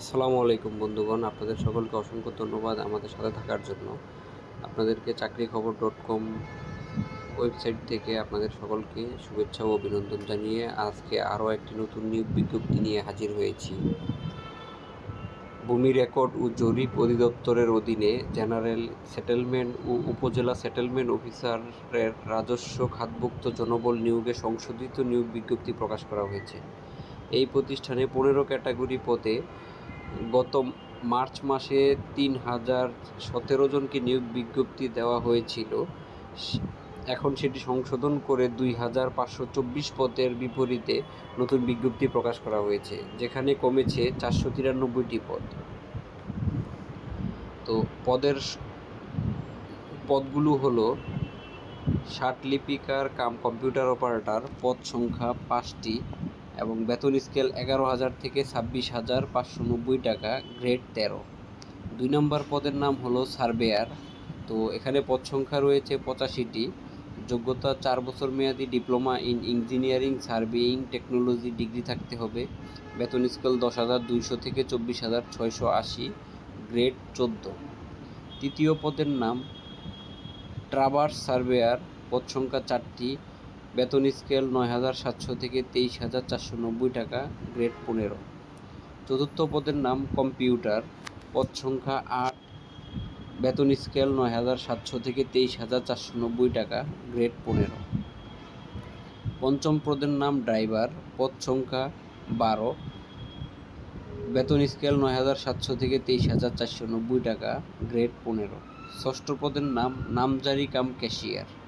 আসসালামু আলাইকুম বন্ধুগণ, আপনাদের সকলকে অসংখ্য ধন্যবাদ আমাদের সাথে থাকার জন্য। আপনাদেরকে চাকরি খবর ডট কম ওয়েবসাইট থেকে আপনাদের সকলকে শুভেচ্ছা ও অভিনন্দন জানিয়ে আজকে আরও একটি নতুন নিয়োগ বিজ্ঞপ্তি নিয়ে হাজির হয়েছি। ভূমি রেকর্ড ও জরিপ অধিদপ্তরের অধীনে জেনারেল সেটেলমেন্ট ও উপজেলা সেটেলমেন্ট অফিসারের রাজস্ব খাতভুক্ত জনবল নিয়োগে সংশোধিত নিয়োগ বিজ্ঞপ্তি প্রকাশ করা হয়েছে। এই প্রতিষ্ঠানে পনেরো ক্যাটাগরি পদে গত মার্চ মাসে তিন হাজার সতেরো জনকে নিয়োগ বিজ্ঞপ্তি দেওয়া হয়েছিল। এখন সেটি সংশোধন করে দুই হাজার পাঁচশো চব্বিশ পদের বিপরীতে নতুন বিজ্ঞপ্তি প্রকাশ করা হয়েছে, যেখানে কমেছে চারশো তিরানব্বইটি পদ। তো পদের পদগুলো হলো ষাট লিপিকার কাম কম্পিউটার অপারেটর, পদ সংখ্যা পাঁচটি এবং বেতন স্কেল এগারো হাজার থেকে ছাব্বিশ হাজার পাঁচশো নব্বই টাকা, গ্রেড তেরো। দুই নম্বর পদের নাম হলো সার্ভেয়ার তো এখানে পদ সংখ্যা রয়েছে পঁচাশিটি। যোগ্যতা চার বছর মেয়াদি, diploma in engineering surveying technology, degree থাকতে হবে। বেতন স্কেল দশ হাজার দুইশো থেকে চব্বিশ হাজার ছয়শো আশি, গ্রেড চোদ্দ। তৃতীয় পদের নাম ট্রাভার্স সার্ভেয়ার পদ সংখ্যা চারটি। বেতন স্কেল নয় হাজার সাতশো থেকে তেইশ হাজার চারশো নব্বই টাকা, গ্রেড পনেরো। চতুর্থ পদের নাম কম্পিউটার। পদ সংখ্যা আট। বেতন স্কেল নয় হাজার সাতশো থেকে তেইশ হাজার চারশো নব্বই টাকা, গ্রেড পনেরো। পঞ্চম পদের নাম ড্রাইভার। পদ সংখ্যা বারো। বেতন স্কেল নয় হাজার সাতশো থেকে তেইশ হাজার চারশো নব্বই টাকা, গ্রেড পনেরো। ষষ্ঠ পদের নাম নামজারি কাম ক্যাশিয়ার।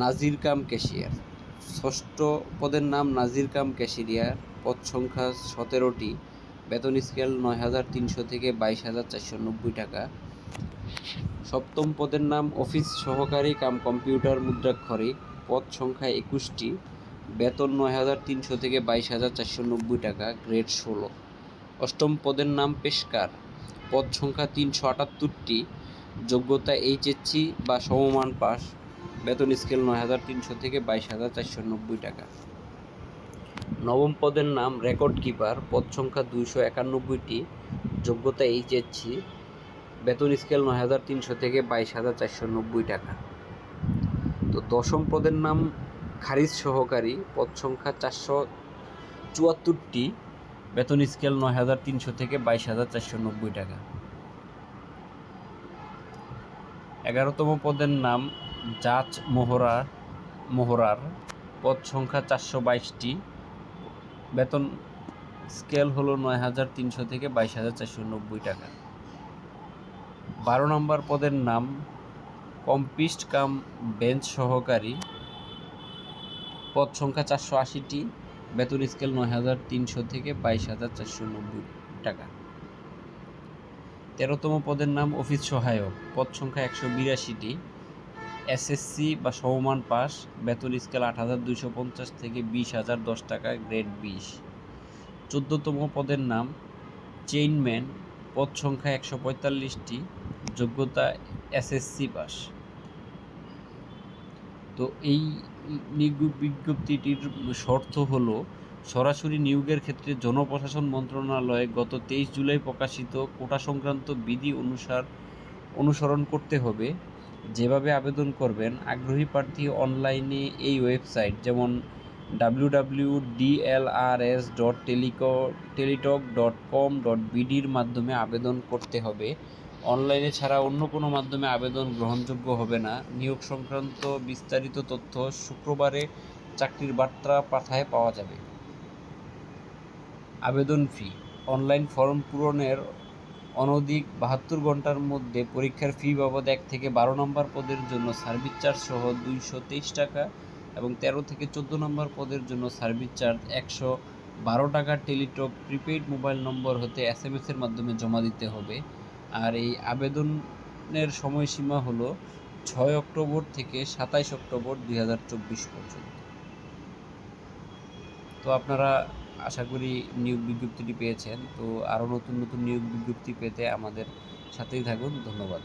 নাজির কাম ক্যাশিয়ার। ষষ্ঠ পদের নাম নাজির কাম ক্যাশিয়ার পদ সংখ্যা সতেরোটি। বেতন স্কেল নয় হাজার তিনশো থেকে বাইশ হাজার চারশো নব্বই টাকা। সপ্তম পদের নাম অফিস সহকারী কাম কম্পিউটার মুদ্রাক্ষরী পদ সংখ্যা একুশটি। বেতন নয় হাজার তিনশো থেকে বাইশ হাজার চারশো নব্বই টাকা, গ্রেড ষোলো। অষ্টম পদের নাম পেশকার। পদ সংখ্যা তিনশো আটাত্তরটি। যোগ্যতা এইচএসসি বা সমমান পাস বেতন স্কেল নয় হাজার তিনশো থেকে বাইশ হাজার চারশো নব্বই টাকা। নবম পদের নাম রেকর্ড কিপার, পদ সংখ্যা দুইশো একানব্বইটি, যোগ্যতা এইচএসসি, বেতন স্কেল নয় হাজার তিনশো থেকে বাইশ হাজার চারশো নব্বই টাকা। তো দশম পদের নাম খারিজ সহকারী, পদ সংখ্যা চারশো চুয়াত্তরটি, বেতন স্কেল নয় হাজার তিনশো থেকে বাইশ হাজার চারশো নব্বই টাকা। এগারোতম পদের নাম জাজ মোহরা মোহরার। পদ সংখ্যা চারশো বাইশটি। বেতন স্কেল হলো নয় হাজার তিনশো থেকে বাইশ হাজার চারশো নব্বই টাকা। বারো নম্বর পদের নাম কম্পিস্ট কাম বেঞ্চ সহকারী। পদ সংখ্যা চারশো আশিটি। বেতন স্কেল নয় হাজার তিনশো থেকে বাইশ হাজার চারশো নব্বই টাকা। তেরোতম পদের নাম অফিস সহায়ক। পদ সংখ্যা একশো বিরাশিটি। এসএসসি বা সমমান পাস। বেতন স্কেল আট হাজার দুইশো পঞ্চাশ থেকে বিশ হাজার দশ টাকা, গ্রেড বিশ। চোদ্দতম পদের নাম চেইনম্যান। পদ সংখ্যা একশো পঁয়তাল্লিশটি। যোগ্যতা এসএসসি পাস। তো এই বিজ্ঞপ্তিটির শর্ত হলো সরাসরি নিয়োগের ক্ষেত্রে জনপ্রশাসন মন্ত্রণালয়ে গত তেইশ জুলাই প্রকাশিত কোটা সংক্রান্ত বিধি অনুসার অনুসরণ করতে হবে। যেভাবে আবেদন করবেন, আগ্রহী প্রার্থী অনলাইনে এই ওয়েবসাইট যেমন ডাব্লিউ ডাব্লিউ ডিএলআরএস ডট টেলিকো টেলিটক ডট কম ডট বিডির মাধ্যমে আবেদন করতে হবে। অনলাইনে ছাড়া অন্য কোনো মাধ্যমে আবেদন গ্রহণযোগ্য হবে না। নিয়োগ সংক্রান্ত বিস্তারিত তথ্য শুক্রবারে চাকরির বার্তা পাঠায় পাওয়া যাবে। আবেদন ফি। অনলাইন ফর্ম পূরণের অনধিক বাহাত্তর ঘণ্টার মধ্যে পরীক্ষার ফি বাবদ এক থেকে বারো নম্বর পদের জন্য সার্ভিস চার্জ সহ দুইশো তেইশ টাকা এবং তেরো থেকে চোদ্দ নম্বর পদের জন্য সার্ভিস চার্জ একশো বারো টাকা টেলিটক প্রিপেইড মোবাইল নম্বর হতে এস এম এসের মাধ্যমে জমা দিতে হবে। আর এই আবেদনের সময়সীমা হলো ছয় অক্টোবর থেকে সাতাইশ অক্টোবর দুই হাজার চব্বিশ পর্যন্ত। তো আপনারা আশা করি নিয়োগ বিজ্ঞপ্তিটি পেয়েছেন। তো আরও নতুন নতুন নিয়োগ বিজ্ঞপ্তি পেতে আমাদের সাথেই থাকুন। ধন্যবাদ।